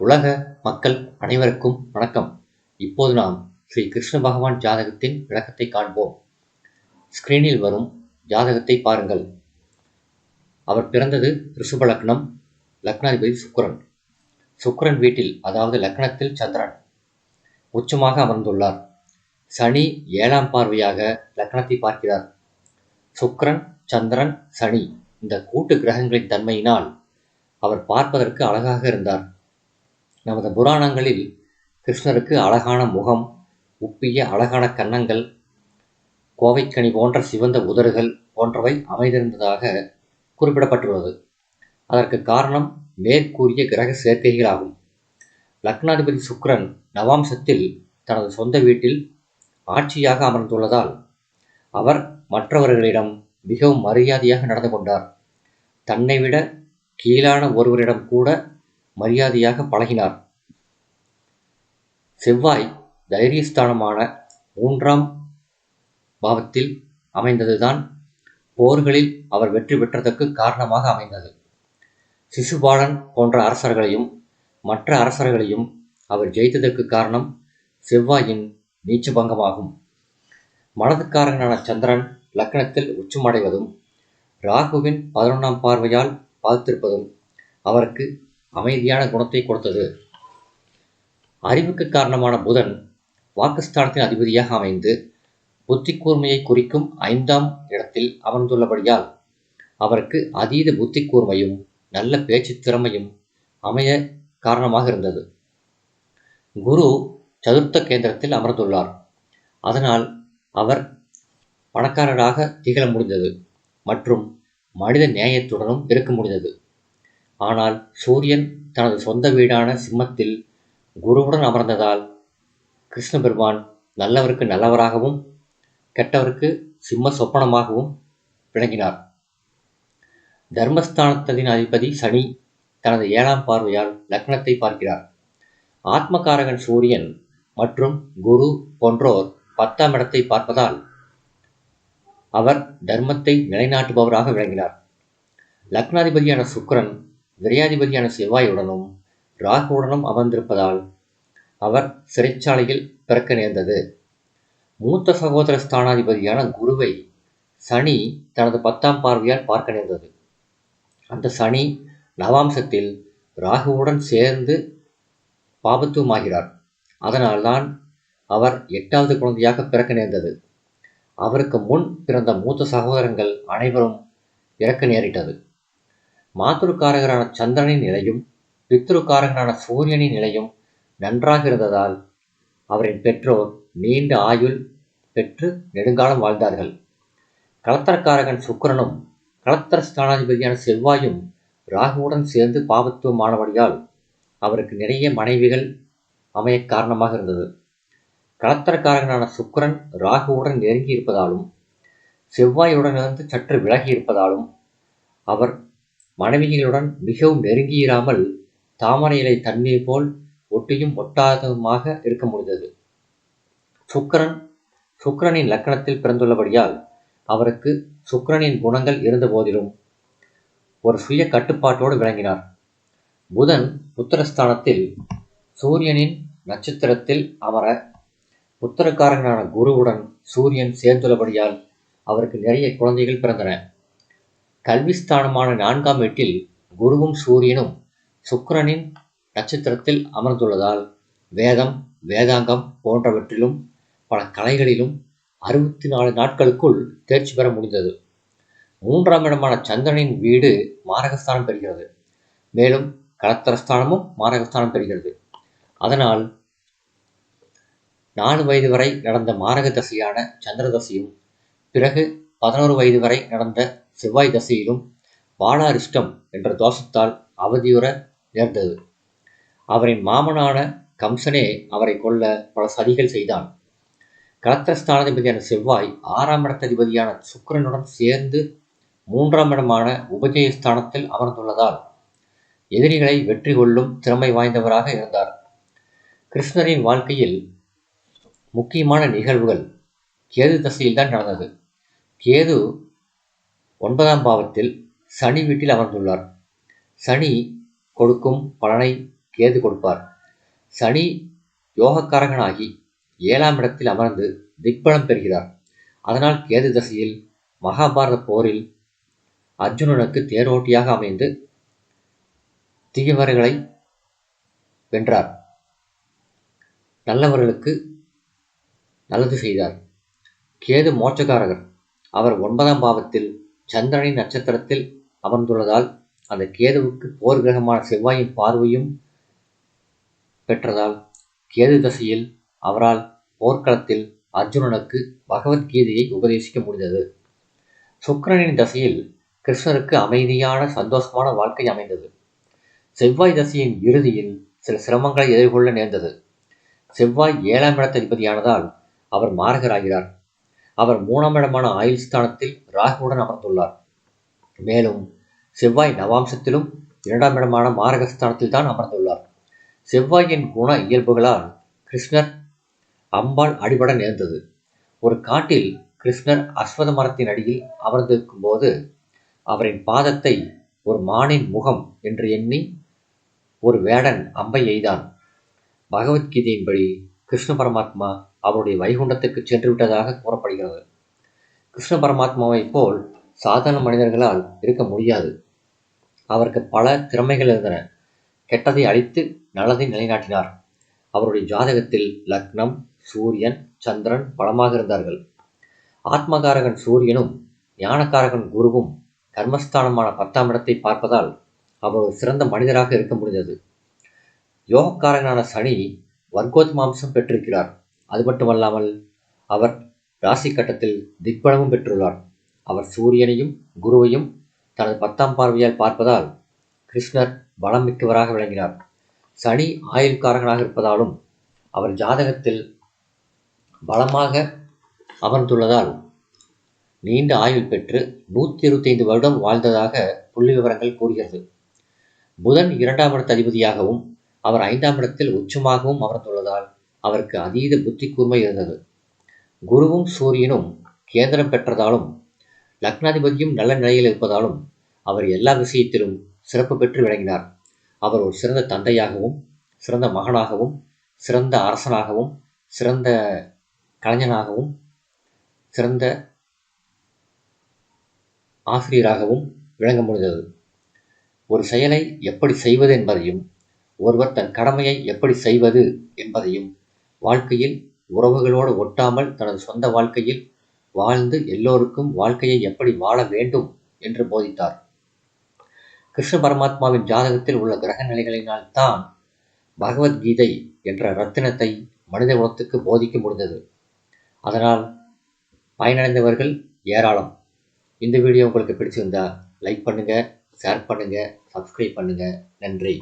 உலக மக்கள் அனைவருக்கும் வணக்கம். இப்போது நாம் ஸ்ரீ கிருஷ்ண பகவான் ஜாதகத்தின் விளக்கத்தை காண்போம். ஸ்கிரீனில் வரும் ஜாதகத்தை பாருங்கள். அவர் பிறந்தது ரிஷப லக்னம் லக்னாதிபதி சுக்கிரன். சுக்கரன் வீட்டில் அதாவது லக்னத்தில் சந்திரன். உச்சமாக அமர்ந்துள்ளார். சனி ஏழாம் பார்வையாக லக்னத்தை பார்க்கிறார். சுக்கிரன் சந்திரன் சனி இந்த கூட்டு கிரகங்களின் தன்மையினால் அவர் பார்ப்பதற்கு அழகாக இருந்தார். நமது புராணங்களில் கிருஷ்ணருக்கு அழகான முகம் உப்பிய அழகான கன்னங்கள் கோவைக்கனி போன்ற சிவந்த உதடுகள் போன்றவை அமைந்திருந்ததாக குறிப்பிடப்பட்டுள்ளது. அதற்கு காரணம் மேற்கூறிய கிரக சேர்க்கைகளாகும். லக்னாதிபதி சுக்ரன் நவாம்சத்தில் தனது சொந்த வீட்டில் ஆட்சியாக அமர்ந்துள்ளதால் அவர் மற்றவர்களிடம் மிகவும் மரியாதையாக நடந்து கொண்டார். தன்னை விட கீழான ஒருவரிடம் கூட மரியாதையாக பழகினார். செவ்வாய் தைரியஸ்தானமான மூன்றாம் பாவத்தில் அமைந்ததுதான் போர்களில் அவர் வெற்றி பெற்றதற்கு காரணமாக அமைந்தது. சிசுபாலன் போன்ற அரசர்களையும் மற்ற அரசர்களையும் அவர் ஜெயித்ததற்கு காரணம் செவ்வாயின் நீச்சபங்கமாகும் மனதுக்காரங்கனான சந்திரன் லக்னத்தில் உச்சமடைவதும் ராகுவின் பதினொன்றாம் பார்வையால் பார்த்திருப்பதும் அவருக்கு அமைதியான குணத்தை கொடுத்தது. அறிவுக்கு காரணமான புதன் வாக்குஸ்தானத்தின் அதிபதியாக அமைந்து புத்தி கூர்மையை குறிக்கும் ஐந்தாம் இடத்தில் அமர்ந்துள்ளபடியால் அவருக்கு அதீத புத்தி கூர்மையும் நல்ல பேச்சு திறமையும் அமைய காரணமாக இருந்தது. குரு சதுர்த்த கேந்திரத்தில் அமர்ந்துள்ளார். அதனால் அவர் பணக்காரராக திகழ முடிந்தது மற்றும் மனித நேயத்துடனும் இருக்க முடிந்தது. ஆனால் சூரியன் தனது சொந்த வீடான சிம்மத்தில் குருவுடன் அமர்ந்ததால் கிருஷ்ண பெருமான் நல்லவருக்கு நல்லவராகவும் கெட்டவருக்கு சிம்ம சொப்பனமாகவும் விளங்கினார். தர்மஸ்தானத்தின் அதிபதி சனி தனது ஏழாம் பார்வையால் லக்னத்தை பார்க்கிறார். ஆத்மகாரகன் சூரியன் மற்றும் குரு போன்றோர் பத்தாம் இடத்தை பார்ப்பதால் அவர் தர்மத்தை நிலைநாட்டுபவராக விளங்கினார். லக்னாதிபதியான சுக்கரன் விரையாதிபதியான செவ்வாயுடனும் ராகுவுடனும் அமர்ந்திருப்பதால் அவர் சிறைச்சாலையில் பிறக்க நேர்ந்தது. மூத்த சகோதர ஸ்தானாதிபதியான குருவை சனி தனது பத்தாம் பார்வையால் பார்க்க நேர்ந்தது. அந்த சனி நவாம்சத்தில் ராகுவுடன் சேர்ந்து பாபத்துவமாகிறார். அதனால்தான் அவர் எட்டாவது குழந்தையாக பிறக்க நேர்ந்தது. அவருக்கு முன் பிறந்த மூத்த சகோதரங்கள் அனைவரும் இறக்க நேரிட்டது. மாத்துருக்காரகரான சந்திரனின் நிலையும் பித்ருக்காரகனான சூரியனின் நிலையும் நன்றாக இருந்ததால் அவரின் பெற்றோர் நீண்ட ஆயுள் பெற்று நெடுங்காலம் வாழ்ந்தார்கள். கலத்தரக்காரகன் சுக்கரனும் கலத்தர ஸ்தானாதிபதியான செவ்வாயும் ராகுவுடன் சேர்ந்து பாவத்துவமானபடியால் அவருக்கு நிறைய மனைவிகள் அமைய காரணமாக இருந்தது. கலத்தரக்காரகனான சுக்கிரன் ராகுவுடன் நெருங்கி இருப்பதாலும் செவ்வாயுடனிருந்து சற்று விலகி இருப்பதாலும் அவர் மனைவிகளுடன் மிகவும் நெருங்கியிராமல் தாமரை இலை தண்ணீர் போல் ஒட்டியும் ஒட்டாததுமாக இருக்க முடிந்தது. சுக்கரன் சுக்கிரனின் லக்கணத்தில் பிறந்துள்ளபடியால் அவருக்கு சுக்கரனின் குணங்கள் இருந்த போதிலும் ஒரு சுய கட்டுப்பாட்டோடு விளங்கினார். புதன் புத்திரஸ்தானத்தில் சூரியனின் நட்சத்திரத்தில் அமர புத்திரக்காரங்களான குருவுடன் சூரியன் சேர்ந்துள்ளபடியால் அவருக்கு நிறைய குழந்தைகள் பிறந்தன. கல்விஸ்தானமான நான்காம் வீட்டில் குருவும் சூரியனும் சுக்கிரனின் நட்சத்திரத்தில் அமர்ந்துள்ளதால் வேதம் வேதாங்கம் போன்றவற்றிலும் பல கலைகளிலும் அறுபத்தி நாலு நாட்களுக்குள் தேர்ச்சி பெற முடிந்தது. மூன்றாம் இடமான சந்திரனின் வீடு மாரகஸ்தானம் பெறுகிறது. மேலும் கலத்தரஸ்தானமும் மாரகஸ்தானம் பெறுகிறது. அதனால் நாலு வயது வரை நடந்த மாரக தசையான சந்திர தசையும் பிறகு பதினோரு வயது வரை நடந்த செவ்வாய் தசையிலும் பாலாரிஷ்டம் என்ற தோஷத்தால் அவதியுற நேர்ந்தது. அவரின் மாமனான கம்சனே அவரை கொல்ல பல சதிகள் செய்தான். கலத்திரஸ்தானாதிபதியான செவ்வாய் ஆறாம் இடத்ததிபதியான சுக்கிரனுடன் சேர்ந்து மூன்றாம் இடமான உபஜயஸ்தானத்தில் அமர்ந்துள்ளதால் எதிரிகளை வெற்றி கொள்ளும் திறமை வாய்ந்தவராக இருந்தார். கிருஷ்ணரின் வாழ்க்கையில் முக்கியமான நிகழ்வுகள் கேது தசையில்தான் நடந்தது. கேது ஒன்பதாம் பாவத்தில் சனி வீட்டில் அமர்ந்துள்ளார். சனி கொடுக்கும் பலனை கேது கொடுப்பார். சனி யோகக்காரகனாகி ஏழாம் இடத்தில் அமர்ந்து திக்பலம் பெறுகிறார். அதனால் கேது தசையில் மகாபாரத போரில் அர்ஜுனனுக்கு தேரோட்டியாக அமைந்து தீயவர்களை வென்றார். நல்லவர்களுக்கு நல்லது செய்தார். கேது மோட்சக்காரகர். அவர் ஒன்பதாம் பாவத்தில் சந்திரனின் நட்சத்திரத்தில் அமர்ந்துள்ளதால் அந்த கேதுவுக்கு போர் கிரகமான செவ்வாயின் பார்வையும் பெற்றதால் கேது தசையில் அவரால் போர்க்களத்தில் அர்ஜுனனுக்கு பகவத்கீதையை உபதேசிக்க முடிந்தது. சுக்கரனின் தசையில் கிருஷ்ணருக்கு அமைதியான சந்தோஷமான வாழ்க்கை அமைந்தது. செவ்வாய் தசையின் இறுதியில் சில சிரமங்களை எதிர்கொள்ள நேர்ந்தது. செவ்வாய் ஏழாம் இடத்த அதிபதியானதால் அவர் மாரகராகிறார். அவர் மூணாம் இடமான ஆயுள் ஸ்தானத்தில் ராகுவுடன் அமர்ந்துள்ளார். மேலும் செவ்வாய் நவாம்சத்திலும் இரண்டாம் இடமான மாரகஸ்தானத்தில் தான் அமர்ந்துள்ளார். செவ்வாயின் குண இயல்புகளால் கிருஷ்ணர் அம்பாள் அடிபட நேர்ந்தது. ஒரு காட்டில் கிருஷ்ணர் அஸ்வத மரத்தின் அடியில் அமர்ந்திருக்கும் போது அவரின் பாதத்தை ஒரு மானின் முகம் என்று எண்ணி ஒரு வேடன் அம்பை எய்தான். பகவத்கீதையின்படி கிருஷ்ண பரமாத்மா அவருடைய வைகுண்டத்துக்கு சென்று விட்டதாக கூறப்படுகிறது. கிருஷ்ண பரமாத்மாவைப் போல் சாதாரண மனிதர்களால் இருக்க முடியாது. அவருக்கு பல திறமைகள் இருந்தன. கெட்டதை அழித்து நல்லதை நிலைநாட்டினார். அவருடைய ஜாதகத்தில் லக்னம் சூரியன் சந்திரன் பலமாக இருந்தார்கள். ஆத்மகாரகன் சூரியனும் ஞானக்காரகன் குருவும் கர்மஸ்தானமான பத்தாம் இடத்தை பார்ப்பதால் அவர் ஒரு சிறந்த மனிதராக இருக்க முடிந்தது. யோகக்காரனான சனி வர்க்கோத்மாம்சம் பெற்றிருக்கிறார். அது மட்டுமல்லாமல் அவர் ராசி கட்டத்தில் திக்பலமும் பெற்றுள்ளார். அவர் சூரியனையும் குருவையும் தனது பத்தாம் பார்வையால் பார்ப்பதால் கிருஷ்ணர் பலம் மிக்கவராக விளங்கினார். சனி ஆயுள்காரகனாக இருப்பதாலும் அவர் ஜாதகத்தில் பலமாக அமர்ந்துள்ளதால் நீண்ட ஆயுள் பெற்று நூற்றி இருபத்தைந்து வருடம் வாழ்ந்ததாக புள்ளி விவரங்கள் கூறுகிறது. புதன் இரண்டாம் இடத்து அதிபதியாகவும் அவர் ஐந்தாம் இடத்தில் உச்சமாகவும் அமர்ந்துள்ளதால் அவருக்கு அதீத புத்தி கூர்மை இருந்தது. குருவும் சூரியனும் கேந்திரம் பெற்றதாலும் லக்னாதிபதியும் நல்ல நிலையில் இருப்பதாலும் அவர் எல்லா விஷயத்திலும் சிறப்பு பெற்று விளங்கினார். அவர் ஒரு சிறந்த தந்தையாகவும் சிறந்த மகனாகவும் சிறந்த அரசனாகவும் சிறந்த கலைஞனாகவும் சிறந்த ஆசிரியராகவும் விளங்க முடிந்தது. ஒரு செயலை எப்படி செய்வது என்பதையும் ஒருவர் தன் கடமையை எப்படி செய்வது என்பதையும் வாழ்க்கையில் உறவுகளோடு ஒட்டாமல் தனது சொந்த வாழ்க்கையில் வாழ்ந்து எல்லோருக்கும் வாழ்க்கையை எப்படி வாழ வேண்டும் என்று போதித்தார். கிருஷ்ண பரமாத்மாவின் ஜாதகத்தில் உள்ள கிரக நிலைகளினால் தான் பகவத்கீதை என்ற ரத்தினத்தை மனித குலத்துக்கு போதிக்க முடிந்தது. அதனால் பயனடைந்தவர்கள் ஏராளம். இந்த வீடியோ உங்களுக்கு பிடிச்சிருந்தா லைக் பண்ணுங்கள் ஷேர் பண்ணுங்கள் சப்ஸ்கிரைப் பண்ணுங்கள் நன்றி.